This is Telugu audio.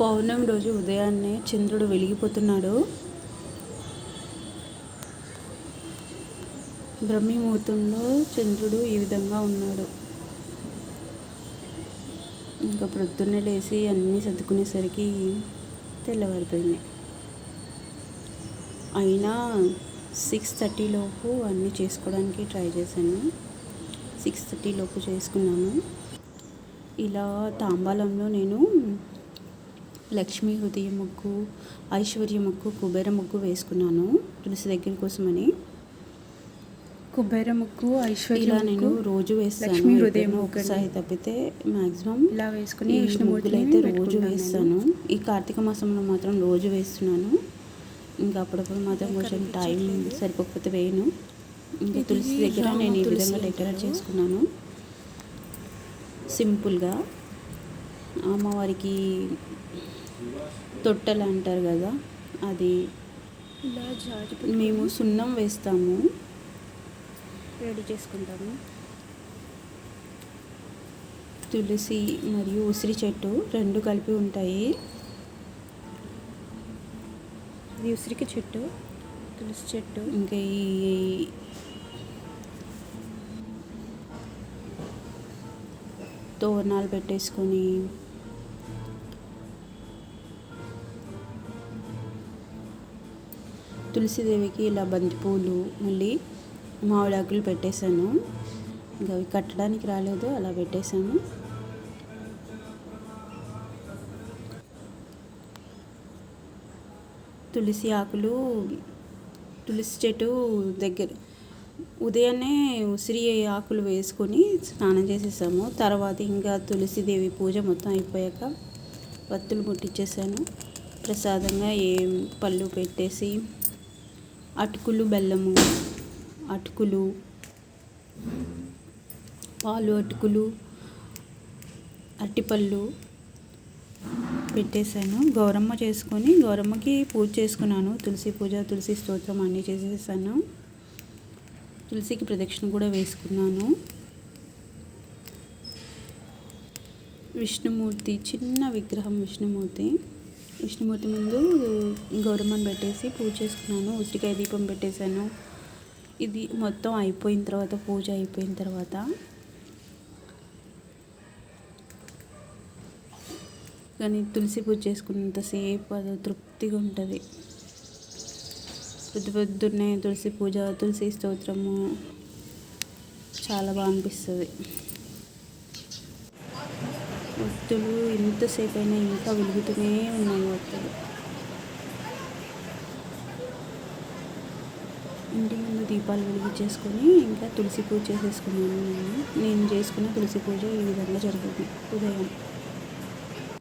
పౌర్ణమి రోజు ఉదయాన్నే చంద్రుడు వెలిగిపోతున్నాడు. బ్రహ్మీ ముహూర్తంలో చంద్రుడు ఈ విధంగా ఉన్నాడు. ఇంకా ప్రొద్దున్నే లేచి అన్నీ సర్దుకునేసరికి తెల్లవారిపోయింది. అయినా సిక్స్ థర్టీలోపు అన్నీ చేసుకోవడానికి ట్రై చేశాను. సిక్స్ థర్టీలోపు చేసుకున్నాను. ఇలా తాంబాలంలో నేను లక్ష్మీ హృదయ ముగ్గు ఐశ్వర్య ముగ్గు కుబేర ముగ్గు వేసుకున్నాను. తులసి దగ్గర కోసమని. కుబేర ముగ్గు ఐశ్వర్య ఇలా నేను రోజు వేస్తాను. లక్ష్మీ హృదయం. ఒకసారి తప్పితే మ్యాక్సిమం ఇలా వేసుకుని ముగ్గులు అయితే రోజు. వేస్తాను. ఈ కార్తీక మాసంలో మాత్రం రోజు వేస్తున్నాను. ఇంకా అప్పుడప్పుడు మాత్రం కొంచెం టైం సరిపోకపోతే వేయను. ఇంకా తులసి దగ్గర నేను ఈ విధంగా డెకరేట్. చేసుకున్నాను. సింపుల్గా. అమ్మవారికి తొట్టెలు అంటారు కదా అది మేము సున్నం వేస్తాము. రెడీ చేసుకుంటాము. తులసి మరియు ఉసిరి చెట్టు రెండు కలిపి ఉంటాయి. ఇది ఉసిరికి చెట్టు తులసి చెట్టు. ఇంకా ఈ తోరణాలు పెట్టేసుకొని తులసిదేవికి ఇలా బంతిపూలు మళ్ళీ మామిడాకులు పెట్టేశాను. ఇంకా అవి కట్టడానికి రాలేదు అలా పెట్టేశాను. తులసి ఆకులు తులసి చెట్టు దగ్గర ఉదయాన్నే ఉసిరి ఆకులు వేసుకొని స్నానం చేసేసాము. తర్వాత ఇంకా తులసిదేవి పూజ మొత్తం అయిపోయాక వత్తులు ముట్టించేసాను ప్రసాదంగా ఏం పళ్ళు పెట్టేసి అటుకులు బెల్లము అటుకులు పాలు అటుకులు అరటిపళ్ళు పెట్టేశాను. గౌరమ్మ చేసుకొని గౌరమ్మకి పూజ చేసుకున్నాను. తులసి పూజ తులసి స్తోత్రం అన్నీ చేసేసాను. తులసికి ప్రదక్షిణ కూడా వేసుకున్నాను. విష్ణుమూర్తి చిన్న విగ్రహం విష్ణుమూర్తి. విష్ణుమూర్తి ముందు గౌరమ్మని పెట్టేసి పూజ చేసుకున్నాను ఉసిరికాయ దీపం పెట్టేశాను. ఇది మొత్తం అయిపోయిన తర్వాత పూజ అయిపోయిన తర్వాత కానీ తులసి పూజ చేసుకున్నంతసేపు అది తృప్తిగా ఉంటుంది. పొద్దు పొద్దున్నే తులసి పూజ తులసి స్తోత్రము చాలా బాగా అనిపిస్తుంది. ఒత్తులు ఎంతసేపు అయినా ఇంకా వెలుగుతూనే ఉన్నాయి ఒత్తులు. ఇంటి ముందు దీపాలు వెలిగించేసుకొని ఇంకా తులసి పూజ చేసేసుకున్నాను నేను. నేను చేసుకున్న తులసి పూజ ఈ విధంగా జరిగింది ఉదయం.